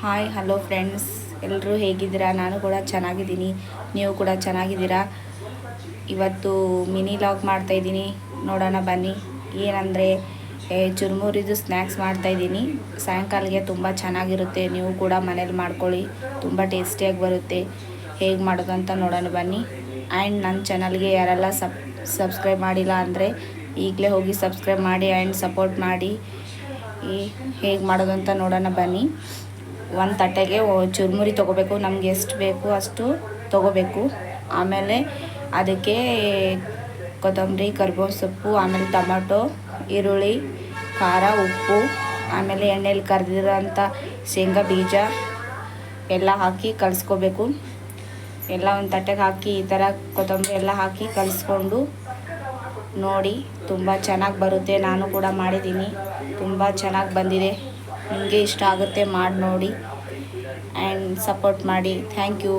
Hi hello friends ಎಲ್ಲರೂ ಹೇಗಿದ್ದೀರಾ? ನಾನು ಕೂಡ ಚೆನ್ನಾಗಿದ್ದೀನಿ. ನೀವು ಕೂಡ ಚೆನ್ನಾಗಿದ್ದೀರಾ? ಇವತ್ತು ಮಿನಿ ಲಾಗ್ ಮಾಡ್ತಾಯಿದ್ದೀನಿ ನೋಡೋಣ, ಬನ್ನಿ. ಏನಂದರೆ ಚುರುಮುರಿದು ಸ್ನ್ಯಾಕ್ಸ್ ಮಾಡ್ತಾಯಿದ್ದೀನಿ ಸಾಯಂಕಾಲಕ್ಕೆ ತುಂಬ ಚೆನ್ನಾಗಿರುತ್ತೆ. ನೀವು ಕೂಡ ಮನೇಲಿ ಮಾಡ್ಕೊಳ್ಳಿ. ತುಂಬ ಟೇಸ್ಟಿಯಾಗಿ ಬರುತ್ತೆ. ಹೇಗೆ ಮಾಡೋದು ಅಂತ ನೋಡೋಣ, ಬನ್ನಿ. ಆ್ಯಂಡ್ ನನ್ನ ಚಾನಲ್ಗೆ ಯಾರೆಲ್ಲ ಸಬ್ ಸಬ್ಸ್ಕ್ರೈಬ್ ಮಾಡಿಲ್ಲ ಅಂದರೆ, ಈಗಲೇ ಹೋಗಿ ಸಬ್ಸ್ಕ್ರೈಬ್ ಮಾಡಿ ಆ್ಯಂಡ್ ಸಪೋರ್ಟ್ ಮಾಡಿ. ಹೇಗೆ ಮಾಡೋದು ಅಂತ ನೋಡೋಣ, ಬನ್ನಿ. ಒಂದು ತಟ್ಟೆಗೆ ಚುರುಮುರಿ ತೊಗೋಬೇಕು, ನಮ್ಗೆ ಎಷ್ಟು ಬೇಕು ಅಷ್ಟು ತೊಗೋಬೇಕು. ಆಮೇಲೆ ಅದಕ್ಕೆ ಕೊತ್ತಂಬರಿ ಕರ್ಬೋ ಸೊಪ್ಪು, ಆಮೇಲೆ ಟೊಮಟೊ, ಈರುಳ್ಳಿ, ಖಾರ, ಉಪ್ಪು, ಆಮೇಲೆ ಎಣ್ಣೆಯಲ್ಲಿ ಕರೆದಿರೋಂಥ ಶೇಂಗಾ ಬೀಜ ಎಲ್ಲ ಹಾಕಿ ಕಲಿಸ್ಕೋಬೇಕು. ಎಲ್ಲ ಒಂದು ತಟ್ಟೆಗೆ ಹಾಕಿ ಈ ಥರ ಕೊತ್ತಂಬರಿ ಎಲ್ಲ ಹಾಕಿ ಕಲಿಸ್ಕೊಂಡು ನೋಡಿ, ತುಂಬ ಚೆನ್ನಾಗಿ ಬರುತ್ತೆ. ನಾನು ಕೂಡ ಮಾಡಿದ್ದೀನಿ. ತುಂಬ ಚೆನ್ನಾಗಿ ಬಂದಿದೆ. ನಿಮಗೆ ಇಷ್ಟ ಆಗುತ್ತೆ ಮಾಡಿ ನೋಡಿ. ಆ್ಯಂಡ್ ಸಪೋರ್ಟ್ ಮಾಡಿ. Thank you